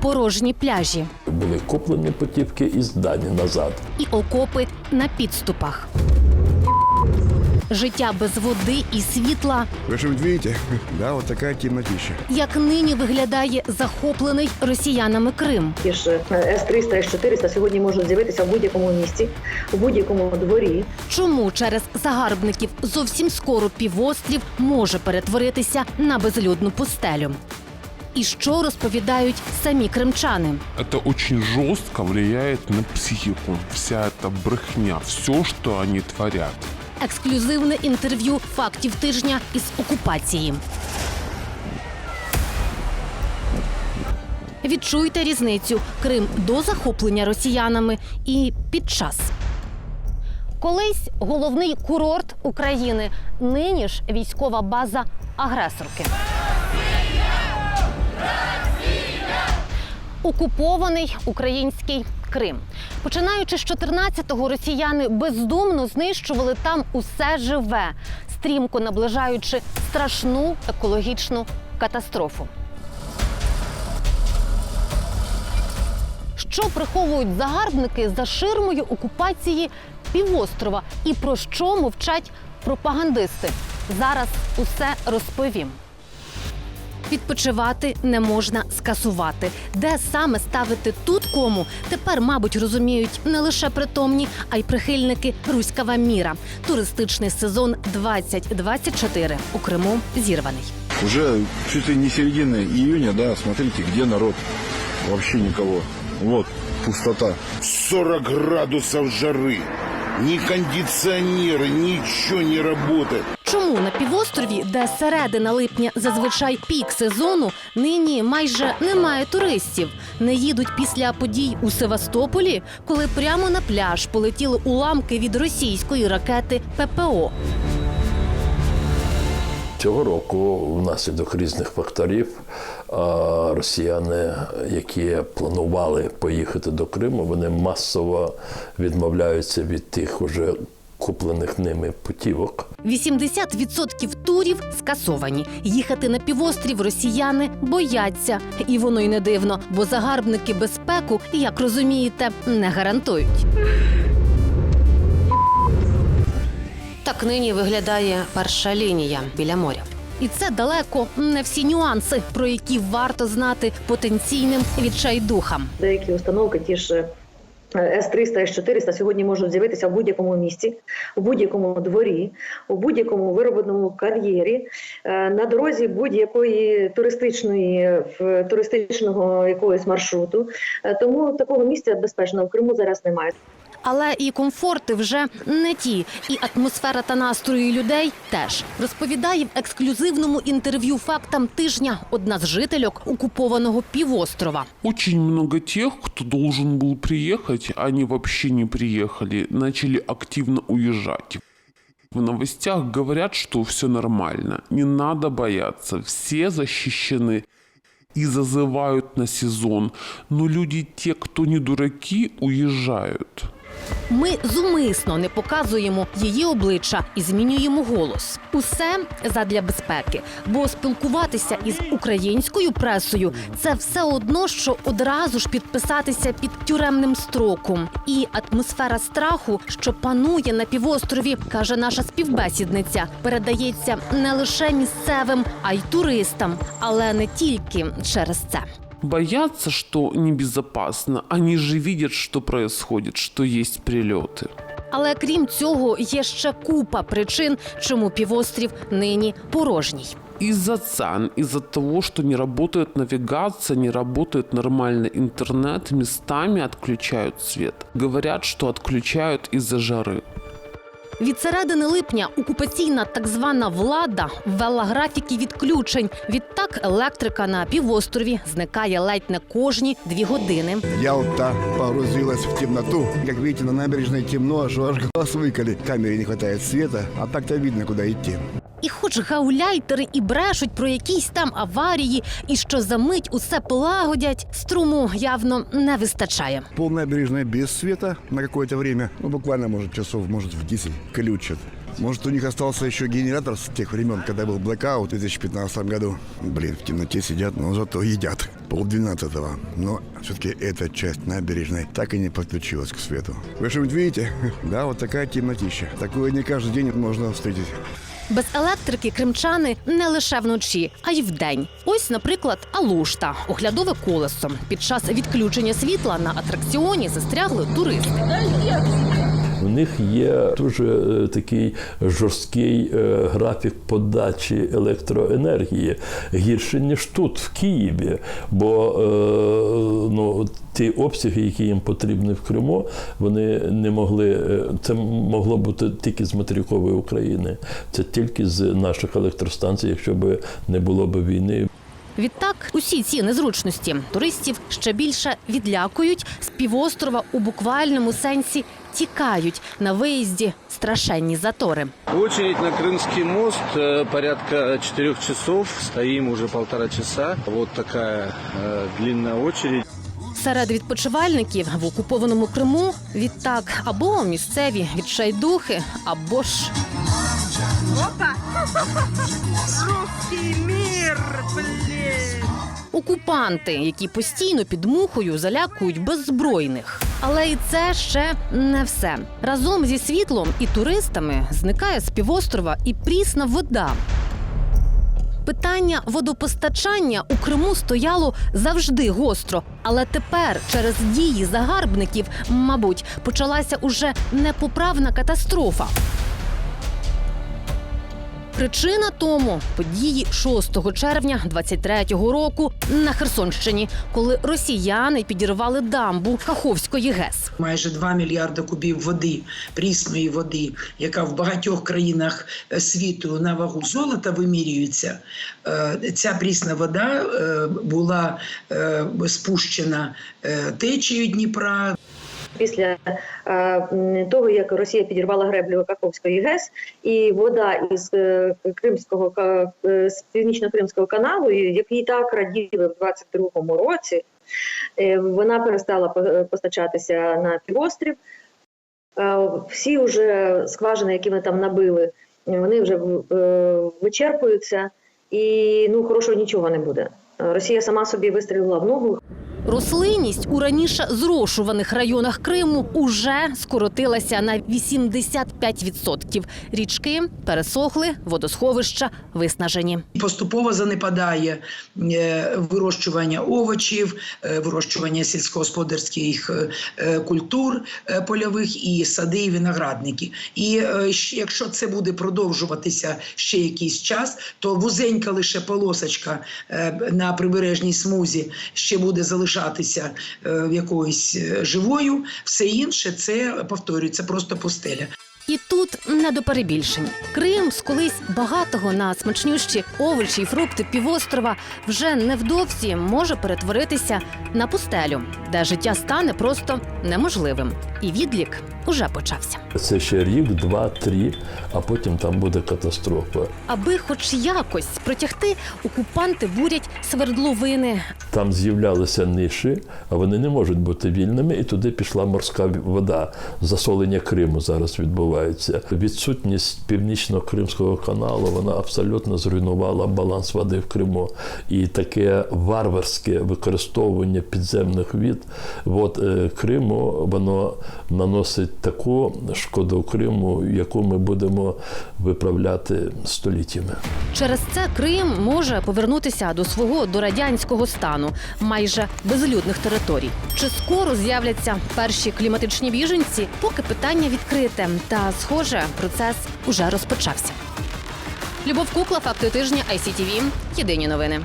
порожні пляжі Були куплені путівки і здані назад. і окопи на підступах. Життя без води і світла, Вы что видите? Да, вот такая темнотища. як нині виглядає захоплений росіянами Крим. Ті ж С-300, С-400 сьогодні можуть з'явитися в будь-якому місті, в будь-якому дворі. Чому через загарбників зовсім скоро півострів може перетворитися на безлюдну пустелю? І що розповідають самі кримчани? Это очень жестко влияет на психику. Вся эта брехня, все, что они творят. Ексклюзивне інтерв'ю фактів тижня із окупації. Відчуйте різницю Крим до захоплення росіянами і під час. Колись головний курорт України, нині ж військова база агресорки. Окупований український Крим. Починаючи з 14-го, росіяни бездумно знищували там усе живе, стрімко наближаючи страшну екологічну катастрофу. Що приховують загарбники за ширмою окупації півострова і про що мовчать пропагандисти? Зараз усе розповім. Відпочивати не можна скасувати. Де саме ставити тут кому, тепер, мабуть, розуміють не лише притомні, а й прихильники руськава міра. Туристичний сезон 2024 у Криму зірваний. Уже чуть ли не середина июня, да, смотрите, где народ. Вообще никого. Вот, пустота. 40 градусов жары. Ни кондиціонери, нічого не працює. Чому на півострові, де середина липня зазвичай пік сезону, нині майже немає туристів? Не їдуть після подій у Севастополі, коли прямо на пляж полетіли уламки від російської ракети ППО. Цього року внаслідок різних факторів росіяни, які планували поїхати до Криму, вони масово відмовляються від тих уже куплених ними путівок. 80% турів скасовані. Їхати на півострів росіяни бояться. І воно й не дивно, бо загарбники безпеку, як розумієте, не гарантують. Так нині виглядає перша лінія біля моря. І це далеко не всі нюанси, про які варто знати потенційним відчайдухам. Деякі установки, ті ж е, С-300, С-400 сьогодні можуть з'явитися в будь-якому місті, в будь-якому дворі, у будь-якому виробленому кар'єрі, е, на дорозі будь-якої туристичної туристичного якогось маршруту. Е, Тому такого місця безпечного в Криму зараз немає Але і комфорти вже не ті, і атмосфера та настрої людей теж розповідає в ексклюзивному інтерв'ю фактам тижня одна з жительок окупованого півострова. Очень много тех, кто должен был приехать, а они вообще не приехали, начали активно уезжать. В новостях говорят, что все нормально, не надо бояться, все защищены и зазывают на сезон. Но люди, те, кто не дураки, уезжают. Ми зумисно не показуємо її обличчя і змінюємо голос. Усе задля безпеки. Бо спілкуватися із українською пресою це все одно, що одразу ж підписатися під тюремним строком. І атмосфера страху, що панує на півострові, каже наша співбесідниця, передається не лише місцевим, а й туристам, але не тільки через це. Боятся, что небезопасно. Они же видят, что происходит, что есть прилеты. Але крім цього, є ще купа причин, чому півострів нині порожній. Из-за цен, из-за того, что не работает навигация, не работает нормально интернет, местами отключают свет. Говорят, что отключают из-за жары. Від середини липня окупаційна так звана влада ввела графіки відключень. Відтак електрика на півострові зникає ледь не кожні дві години. Ялта погрузилась в темноту. Як бачите, на набережній темно, аж глаз выколи. Камері не вистачає світу, а так-то видно, куди идти. І хоч гауляйтери і брешуть про якісь там аварії, і що за мить усе полагодять, струму явно не вистачає. Пол набережной без света на какое-то время, ну буквально, может, часов, может, в 10 ключат. Может, у них остался еще генератор с тех времен, когда был блэкаут в 2015 году. Блин, в темноте сидят, но зато едят. Полдвенадцатого. Но все-таки эта часть набережной так и не подключилась к свету. Вы что-нибудь видите? Да, вот такая темнотища. Такое не каждый день можно встретить. Без електрики кримчани не лише вночі, а й вдень. Ось, наприклад, Алушта, оглядове колесо. Під час відключення світла на атракціоні застрягли туристи. У них є дуже е, такий жорсткий е, графік подачі електроенергії, гірше ніж тут, в Києві. Бо е, ну, ті обсяги, які їм потрібні в Криму, вони не могли. е, Це могло бути тільки з материкової України. Це тільки з наших електростанцій, якщо б не було б війни. Відтак, усі ці незручності туристів ще більше відлякують з півострова у буквальному сенсі тікають на виїзді страшенні затори. Очередь на Крымский мост э, порядка четырех часов. Стоим уже полтора часа. Вот такая э, длинная очередь. Серед відпочивальників в окупованому Криму відтак або місцеві відчайдухи, або ж Русский мир, блин! окупанти, які постійно під мухою залякують беззбройних. Але і це ще не все. Разом зі світлом і туристами зникає з півострова і прісна вода. Питання водопостачання у Криму стояло завжди гостро, але тепер через дії загарбників, мабуть, почалася уже непоправна катастрофа. Причина тому події 6 червня 23-го року на Херсонщині, коли росіяни підірвали дамбу Каховської ГЕС. Майже 2 мільярди кубів води, прісної води, яка в багатьох країнах е, світу на вагу золота вимірюється. Е, Ця прісна вода е, була спущена течією Дніпра, Після е, того, як Росія підірвала греблю Каховської ГЕС, і вода із е, Кримського е, з північно-кримського каналу, який так раділи в 22-му році, вона перестала по- постачатися на півострів. Всі вже скважини, які ми там набили, вони вже вичерпуються, і ну хорошого нічого не буде. Росія сама собі вистрілила в ногу. Рослинність у раніше зрошуваних районах Криму уже скоротилася на 85%. Річки пересохли, водосховища виснажені. Поступово занепадає е, вирощування овочів, е, вирощування сільськогосподарських е, культур польових і сади, і виноградники. І якщо це буде продовжуватися ще якийсь час, то вузенька лише полосочка на прибережній смузі ще буде залишатися е, якоюсь е, живою. Все інше це повторюється просто пустеля. І тут не до перебільшень. Крим з колись багатого на смачнющі овочі й фрукти півострова вже невдовзі може перетворитися на пустелю, де життя стане просто неможливим. І відлік уже почався. Це ще рік, два, три, а потім там буде катастрофа. Аби хоч якось протягти, окупанти бурять свердловини, Там з'являлися ниші, а вони не можуть бути вільними, і туди пішла морська вода. Засолення Криму зараз відбувається. Відсутність північно-кримського каналу вона абсолютно зруйнувала баланс води в Криму. І таке варварське використовування підземних від вод е, Криму воно наносить таку шкоду Криму, яку ми будемо виправляти століттями. Через це Крим може повернутися до свого дорадянського стану, майже безлюдних територій. Чи скоро з'являться перші кліматичні біженці? Поки питання відкрите. Та, схоже, процес уже розпочався. Любов Кукла, факти тижня ICTV. Єдині новини.